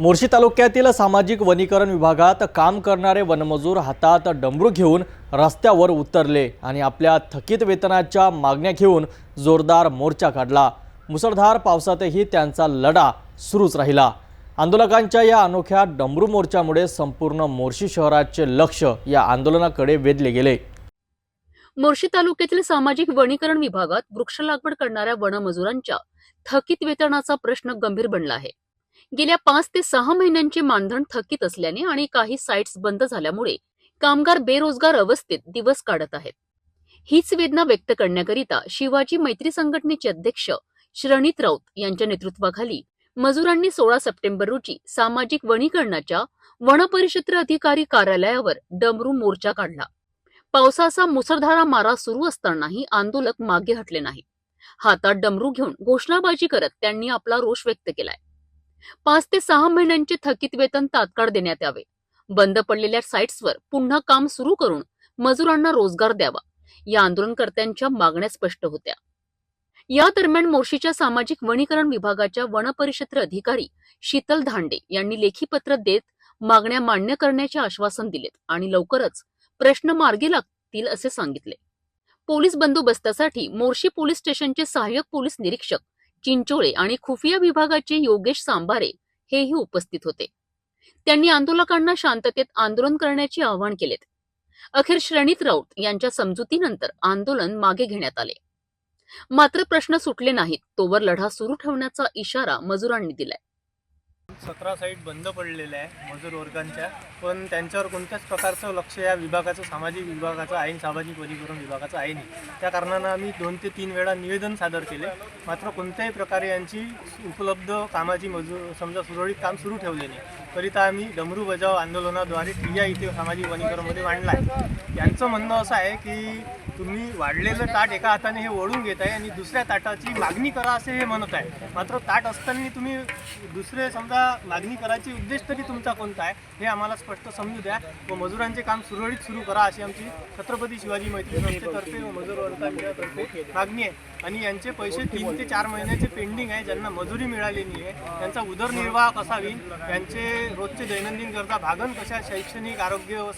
मोर्शी तालुक्यातील सामाजिक वनीकरण विभागात काम करणारे वनमजूर हातात डमरू घेऊन रस्त्यावर उतरले आणि आपल्या थकीत वेतनाच्या मागण्या घेऊन जोरदार मोर्चा काढला. मुसळधार पावसातही त्यांचा लढा सुरूच राहिला. आंदोलकांच्या या अनोख्या डमरू मोर्चामुळे संपूर्ण मोर्शी शहराचे लक्ष या आंदोलनाकडे वेधले गेले. मोर्शी तालुक्यातील सामाजिक वनीकरण विभागात वृक्ष लागवड करणाऱ्या वनमजुरांच्या थकीत वेतनाचा प्रश्न गंभीर बनला आहे. गेल्या पाच ते सहा महिन्यांचे मानधन थकीत असल्याने आणि काही साईट्स बंद झाल्यामुळे कामगार बेरोजगार अवस्थेत दिवस काढत आहेत. हीच वेदना व्यक्त करण्याकरिता शिवाजी मैत्री संघटनेचे अध्यक्ष श्रणित राऊत यांच्या नेतृत्वाखाली मजुरांनी सोळा सप्टेंबर रोजी सामाजिक वनीकरणाच्या वनपरिक्षेत्र अधिकारी कार्यालयावर डमरू मोर्चा काढला. पावसाचा मुसळधारा मारा सुरू असतानाही आंदोलक मागे हटले नाही हातात डमरू घेऊन घोषणाबाजी करत त्यांनी आपला रोष व्यक्त केलाय. पाच ते सहा महिन्यांचे थकीत वेतन तात्काळ देण्यात यावे. बंद पडलेल्या साईट्सवर पुन्हा काम सुरू करून मजुरांना रोजगार द्यावा. या आंदोलनकर्त्यांच्या मागण्या स्पष्ट होत्या. या दरम्यान मोर्शीच्या सामाजिक वनीकरण विभागाच्या वनपरिक्षेत्र अधिकारी शीतल धांडे यांनी लेखी पत्र देत मागण्या मान्य करण्याचे आश्वासन दिलेत आणि लवकरच प्रश्न मार्गी लागतील असे सांगितले. पोलीस बंदोबस्तासाठी मोर्शी पोलीस स्टेशनचे सहाय्यक पोलीस निरीक्षक चिंचोळे आणि खुफिया विभागाचे योगेश सांबारे हेही उपस्थित होते. त्यांनी आंदोलकांना शांततेत आंदोलन करण्याचे आवाहन केलेत. अखेर श्रेणीत राऊत यांच्या समजुतीनंतर आंदोलन मागे घेण्यात आले. मात्र प्रश्न सुटले नाहीत तोवर लढा सुरू ठेवण्याचा इशारा मजुरांनी दिलाय. सतरा साईट बंद पडलेल्या आहे मजूर वर्गांच्या. पण त्यांच्यावर कोणत्याच प्रकारचं लक्ष या विभागाचं सामाजिक विभागाचं आहे सामाजिक वनीकरण विभागाचं आहे नाही. त्या कारणानं आम्ही दोन ते तीन वेळा निवेदन सादर केले. मात्र कोणत्याही प्रकारे यांची उपलब्ध कामाची मजूर समजा सुरळीत काम सुरू ठेवले नाही. करिता आम्ही डमरू बजाव आंदोलनाद्वारे ठिया इथे सामाजिक वनीकरणमध्ये मांडला आहे यांचं म्हणणं असं आहे की तुम्ही वाढलेलं ताट एका हाताने हे ओढून घेत आहे आणि दुसऱ्या ताटाची मागणी करा असे हे म्हणत आहे. मात्र ताट असताना तुम्ही दुसरे समजा मागणी करायची उद्देश तरी तुमचा कोणता आहे हे आम्हाला स्पष्ट समजू द्या. व मजुरांचे काम सुरळीत सुरू करा अशी आमची छत्रपती शिवाजी मैत्री संस्थेतर्फे व मजूर वर्गातर्फे मागणी आहे. आणि यांचे पैसे तीन ते चार महिन्याचे पेंडिंग आहे ज्यांना मजुरी मिळाली नाही आहे त्यांचा उदरनिर्वाह कसा होईल त्यांचे रोजचे दैनंदिन गरजा भागन कशा शैक्षणिक आरोग्य व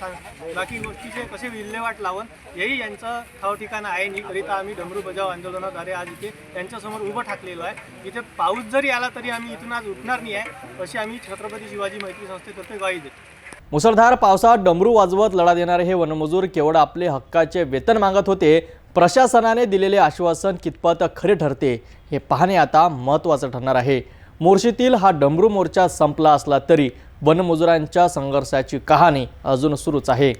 बाकी गोष्टीचे कसे विल्हेवाट लावून हेही यांचं ठाव ठिकाण आहे. नाही करिता आम्ही डमरू बजाव आंदोलनाद्वारे आज इथे त्यांच्यासमोर उभं ठाकलेलो आहे. इथे पाऊस जरी आला तरी आम्ही इथून आज उठणार नाही आहे. अशी आम्ही छत्रपती शिवाजी मैत्री संस्थेतर्फे ग्वाही देतो. मुसळधार पावसात डमरू वाजवत लढा देणारे हे वनमजूर केवळ आपले हक्काचे वेतन मागत होते प्रशासनाने दिलेले आश्वासन कितपत खरे ठरते हे पाहणे आता महत्त्वाचं ठरणार आहे. मोर्शीतील हा डमरू मोर्चा संपला असला तरी वनमजुरांच्या संघर्षाची कहाणी अजून सुरूच आहे.